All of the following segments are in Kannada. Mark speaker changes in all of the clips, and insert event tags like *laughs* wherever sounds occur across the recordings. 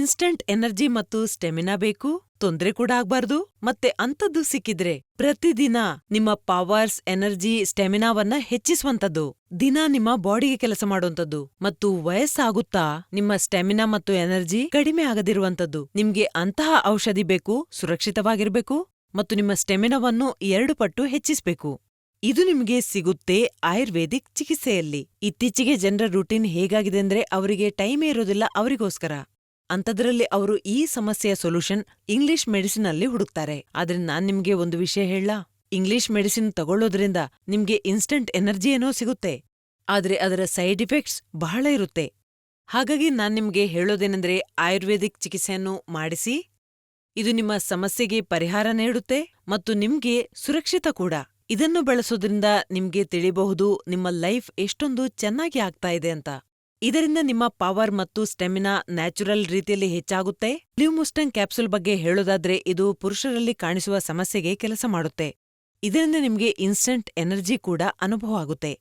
Speaker 1: ಇನ್ಸ್ಟಂಟ್ ಎನರ್ಜಿ ಮತ್ತು ಸ್ಟೆಮಿನಾ ಬೇಕು, ತೊಂದ್ರೆ ಕೂಡ ಆಗ್ಬಾರ್ದು. ಮತ್ತೆ ಅಂಥದ್ದು ಸಿಕ್ಕಿದ್ರೆ ಪ್ರತಿದಿನ ನಿಮ್ಮ ಪವರ್ಸ್, ಎನರ್ಜಿ, ಸ್ಟೆಮಿನಾವನ್ನ ಹೆಚ್ಚಿಸುವಂತದ್ದು ದಿನ ನಿಮ್ಮ ಬಾಡಿಗೆ ಕೆಲಸ ಮಾಡುವಂತದ್ದು ಮತ್ತು ವಯಸ್ಸಾಗುತ್ತಾ ನಿಮ್ಮ ಸ್ಟೆಮಿನಾ ಮತ್ತು ಎನರ್ಜಿ ಕಡಿಮೆ ಆಗದಿರುವಂಥದ್ದು. ನಿಮ್ಗೆ ಅಂತಹ ಔಷಧಿ ಬೇಕು, ಸುರಕ್ಷಿತವಾಗಿರ್ಬೇಕು ಮತ್ತು ನಿಮ್ಮ ಸ್ಟೆಮಿನಾವನ್ನು ಎರಡು ಪಟ್ಟು ಹೆಚ್ಚಿಸ್ಬೇಕು. ಇದು ನಿಮಗೆ ಸಿಗುತ್ತೆ ಆಯುರ್ವೇದಿಕ್ ಚಿಕಿತ್ಸೆಯಲ್ಲಿ. ಇತ್ತೀಚೆಗೆ ಜನರ ರೂಟೀನ್ ಹೇಗಾಗಿದೆ ಅಂದ್ರೆ ಅವರಿಗೆ ಟೈಮೇ ಇರೋದಿಲ್ಲ ಅವರಿಗೋಸ್ಕರ. ಅಂಥದ್ರಲ್ಲಿ ಅವರು ಈ ಸಮಸ್ಯೆಯ ಸೊಲ್ಯೂಷನ್ ಇಂಗ್ಲಿಷ್ ಮೆಡಿಸಿನ್ ಅಲ್ಲಿ ಹುಡುಕ್ತಾರೆ. ಆದ್ರೆ ನಾನ್ ನಿಮ್ಗೆ ಒಂದು ವಿಷಯ ಹೇಳಲಾ? ಇಂಗ್ಲಿಷ್ ಮೆಡಿಸಿನ್ ತಗೊಳ್ಳೋದ್ರಿಂದ ನಿಮ್ಗೆ ಇನ್ಸ್ಟಂಟ್ ಎನರ್ಜಿ ಏನೋ ಸಿಗುತ್ತೆ. ಆದ್ರೆ ಅದರ ಸೈಡ್ ಇಫೆಕ್ಟ್ಸ್ ಬಹಳ ಇರುತ್ತೆ. ಹಾಗಾಗಿ ನಾನ್ ನಿಮ್ಗೆ ಹೇಳೋದೇನೆಂದ್ರೆ ಆಯುರ್ವೇದಿಕ್ ಚಿಕಿತ್ಸೆಯನ್ನು ಮಾಡಿಸಿ, ಇದು ನಿಮ್ಮ ಸಮಸ್ಯೆಗೆ ಪರಿಹಾರ ನೀಡುತ್ತೆ ಮತ್ತು ನಿಮ್ಗೆ ಸುರಕ್ಷಿತ ಕೂಡ. ಇದನ್ನು ಬಳಸೋದ್ರಿಂದ ನಿಮ್ಗೆ ತಿಳಿಬಹುದು ನಿಮ್ಮ ಲೈಫ್ ಎಷ್ಟೊಂದು ಚೆನ್ನಾಗಿ ಆಗ್ತಾ ಇದೆ ಅಂತ. ಇದರಿಂದ ನಿಮ್ಮ ಪವರ್ ಮತ್ತು ಸ್ಟೆಮಿನಾ ನ್ಯಾಚುರಲ್ ರೀತಿಯಲ್ಲಿ ಹೆಚ್ಚಾಗುತ್ತೆ? ಲ್ಯೂಮುಸ್ಟಂಗ್ ಕ್ಯಾಪ್ಸುಲ್ ಬಗ್ಗೆ ಹೇಳೋದಾದ್ರೆ ಇದು ಪುರುಷರಲ್ಲಿ ಕಾಣಿಸುವ ಸಮಸ್ಯೆಗೆ ಕೆಲಸ ಮಾಡುತ್ತೆ. ಇದರಿಂದ ನಿಮ್ಗೆ ಇನ್ಸ್ಟಂಟ್ ಎನರ್ಜಿ ಕೂಡ ಅನುಭವ ಆಗುತ್ತೆ.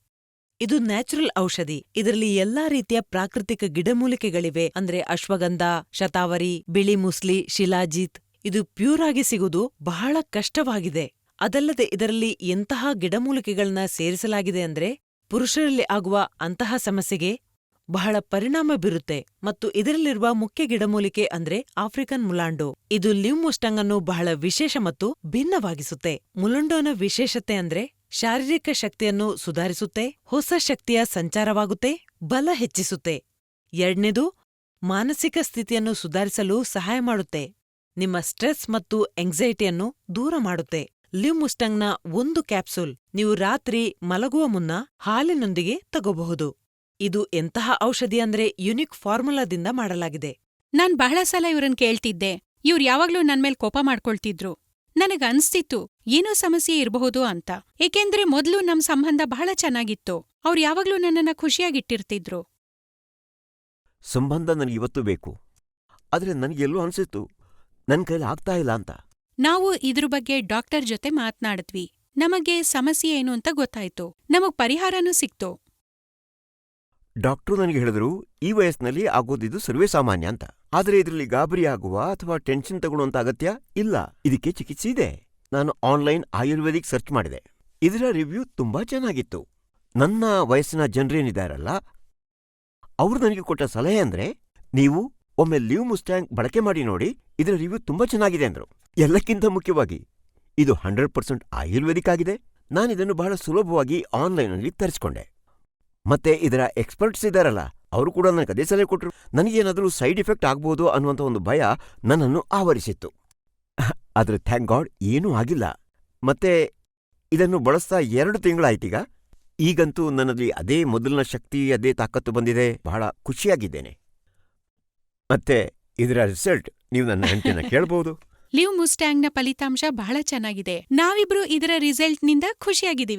Speaker 1: ಇದು ನ್ಯಾಚುರಲ್ ಔಷಧಿ. ಇದರಲ್ಲಿ ಎಲ್ಲಾ ರೀತಿಯ ಪ್ರಾಕೃತಿಕ ಗಿಡಮೂಲಿಕೆಗಳಿವೆ. ಅಂದ್ರೆ ಅಶ್ವಗಂಧ, ಶತಾವರಿ, ಬಿಳಿ ಮುಸ್ಲಿ, ಶಿಲಾಜೀತ್. ಇದು ಪ್ಯೂರ್ ಆಗಿ ಸಿಗುವುದು ಬಹಳ ಕಷ್ಟವಾಗಿದೆ. ಅದಲ್ಲದೆ ಇದರಲ್ಲಿ ಎಂತಹ ಗಿಡಮೂಲಿಕೆಗಳನ್ನ ಸೇರಿಸಲಾಗಿದೆ ಅಂದ್ರೆ ಪುರುಷರಲ್ಲಿ ಆಗುವ ಅಂತಹ ಸಮಸ್ಯೆಗೆ ಬಹಳ ಪರಿಣಾಮ ಬೀರುತ್ತೆ. ಮತ್ತು ಇದರಲ್ಲಿರುವ ಮುಖ್ಯ ಗಿಡಮೂಲಿಕೆ ಅಂದ್ರೆ ಆಫ್ರಿಕನ್ ಮುಲಾಂಡೋ. ಇದು ಲಿವ್ ಮುಸ್ಟಂಗ್ ಅನ್ನು ಬಹಳ ವಿಶೇಷ ಮತ್ತು ಭಿನ್ನವಾಗಿಸುತ್ತೆ. ಮುಲಂಡೋನ ವಿಶೇಷತೆ ಅಂದ್ರೆ ಶಾರೀರಿಕ ಶಕ್ತಿಯನ್ನು ಸುಧಾರಿಸುತ್ತೆ, ಹೊಸ ಶಕ್ತಿಯ ಸಂಚಾರವಾಗುತ್ತೆ, ಬಲ ಹೆಚ್ಚಿಸುತ್ತೆ. ಎರಡನೇದು, ಮಾನಸಿಕ ಸ್ಥಿತಿಯನ್ನು ಸುಧಾರಿಸಲು ಸಹಾಯ ಮಾಡುತ್ತೆ. ನಿಮ್ಮ ಸ್ಟ್ರೆಸ್ ಮತ್ತು ಎಂಗ್ಸೈಟಿಯನ್ನು ದೂರ ಮಾಡುತ್ತೆ. ಲಿವ್ ಮುಸ್ಟಂಗ್ನ ಒಂದು ಕ್ಯಾಪ್ಸೂಲ್ ನೀವು ರಾತ್ರಿ ಮಲಗುವ ಮುನ್ನ ಹಾಲಿನೊಂದಿಗೆ ತಗೋಬಹುದು. ಇದು ಎಂತಹ ಔಷಧಿ ಅಂದ್ರೆ ಯುನಿಕ್ ಫಾರ್ಮುಲಾದಿಂದ ಮಾಡಲಾಗಿದೆ.
Speaker 2: ನಾನ್ ಬಹಳ ಸಲ ಇವ್ರನ್ ಕೇಳ್ತಿದ್ದೆ. ಇವ್ರ್ ಯಾವಾಗ್ಲೂ ನನ್ಮೇಲ್ ಕೋಪ ಮಾಡ್ಕೊಳ್ತಿದ್ರು. ನನಗ್ ಅನ್ಸ್ತಿತ್ತು ಏನೋ ಸಮಸ್ಯೆ ಇರಬಹುದು ಅಂತ. ಏಕೆಂದ್ರೆ ಮೊದ್ಲು ನಮ್ ಸಂಬಂಧ ಬಹಳ ಚೆನ್ನಾಗಿತ್ತು. ಅವ್ರ್ ಯಾವಾಗ್ಲೂ ನನ್ನನ್ನ ಖುಷಿಯಾಗಿಟ್ಟಿರ್ತಿದ್ರು.
Speaker 3: ಸಂಬಂಧ ನನಗೆ ಇವತ್ತು ಬೇಕು. ಆದ್ರೆ ನನಗೆಲ್ಲೂ ಅನ್ಸಿತ್ತು ನನ್ನ ಕೈಲಿ ಆಗ್ತಾ ಇಲ್ಲ ಅಂತ.
Speaker 2: ನಾವು ಇದ್ರ ಬಗ್ಗೆ ಡಾಕ್ಟರ್ ಜೊತೆ ಮಾತ್ನಾಡಿದ್ವಿ. ನಮಗೆ ಸಮಸ್ಯೆ ಏನು ಅಂತ ಗೊತ್ತಾಯ್ತು. ನಮಗ್ ಪರಿಹಾರನೂ ಸಿಕ್ತು.
Speaker 3: ಡಾಕ್ಟ್ರು ನನಗೆ ಹೇಳಿದ್ರು, ಈ ವಯಸ್ಸಿನಲ್ಲಿ ಆಗೋದಿದು ಸರ್ವೇ ಸಾಮಾನ್ಯ ಅಂತ. ಆದರೆ ಇದರಲ್ಲಿ ಗಾಬರಿ ಆಗುವ ಅಥವಾ ಟೆನ್ಷನ್ ತಗೊಳ್ಳುವಂತ ಅಗತ್ಯ ಇಲ್ಲ. ಇದಕ್ಕೆ ಚಿಕಿತ್ಸೆ ಇದೆ. ನಾನು ಆನ್ಲೈನ್ ಆಯುರ್ವೇದಿಕ್ ಸರ್ಚ್ ಮಾಡಿದೆ. ಇದರ ರಿವ್ಯೂ ತುಂಬಾ ಚೆನ್ನಾಗಿತ್ತು. ನನ್ನ ವಯಸ್ಸಿನ ಜನರೇನಿದಾರಲ್ಲ ಅವರು ನನಗೆ ಕೊಟ್ಟ ಸಲಹೆ ಅಂದ್ರೆ, ನೀವು ಒಮ್ಮೆ ಲಿವ್ ಮುಸ್ಟ್ಯಾಂಗ್ ಬಳಕೆ ಮಾಡಿ ನೋಡಿ, ಇದರ ರಿವ್ಯೂ ತುಂಬಾ ಚೆನ್ನಾಗಿದೆ ಅಂದ್ರು. ಎಲ್ಲಕ್ಕಿಂತ ಮುಖ್ಯವಾಗಿ, ಇದು ಹಂಡ್ರೆಡ್ ಪರ್ಸೆಂಟ್ ಆಯುರ್ವೇದಿಕ್ ಆಗಿದೆ. ನಾನಿದನ್ನು ಬಹಳ ಸುಲಭವಾಗಿ ಆನ್ಲೈನಲ್ಲಿ ತರಿಸ್ಕೊಂಡೆ. ಮತ್ತೆ ಇದರ ಎಕ್ಸ್ಪರ್ಟ್ಸ್ ಇದ್ದಾರಲ್ಲ, ಅವರು ಕೂಡ ನನಗೆ ಅದೇ ಸಲಹೆ ಕೊಟ್ಟರು ನನಗೇನಾದರೂ ಸೈಡ್ ಎಫೆಕ್ಟ್ ಆಗ್ಬೋದು ಅನ್ನುವಂಥ ಒಂದು ಭಯ ನನ್ನನ್ನು ಆವರಿಸಿತ್ತು. ಆದರೆ ಥ್ಯಾಂಕ್ ಗಾಡ್ ಏನೂ ಆಗಿಲ್ಲ. ಮತ್ತೆ ಇದನ್ನು ಬಳಸ್ತಾ ಎರಡು ತಿಂಗಳಾಯ್ತೀಗ? ಈಗಂತೂ ನನ್ನಲ್ಲಿ ಅದೇ ಮೊದಲಿನ ಶಕ್ತಿ, ಅದೇ ತಾಕತ್ತು ಬಂದಿದೆ. ಬಹಳ ಖುಷಿಯಾಗಿದ್ದೇನೆ. ಮತ್ತೆ ಇದರ ರಿಸಲ್ಟ್ ನೀವು ನನ್ನ ಹೆಂಡತಿನ ಕೇಳಬಹುದು *laughs*
Speaker 2: ಲಿವ್ ಮುಸ್ಟ್ಯಾಂಗ್ನ ಫಲಿತಾಂಶ ಬಹಳ ಚೆನ್ನಾಗಿದೆ. ನಾವಿಬ್ರು ಇದರ ರಿಸಲ್ಟ್ನಿಂದ ಖುಷಿಯಾಗಿದ್ದೀವಿ.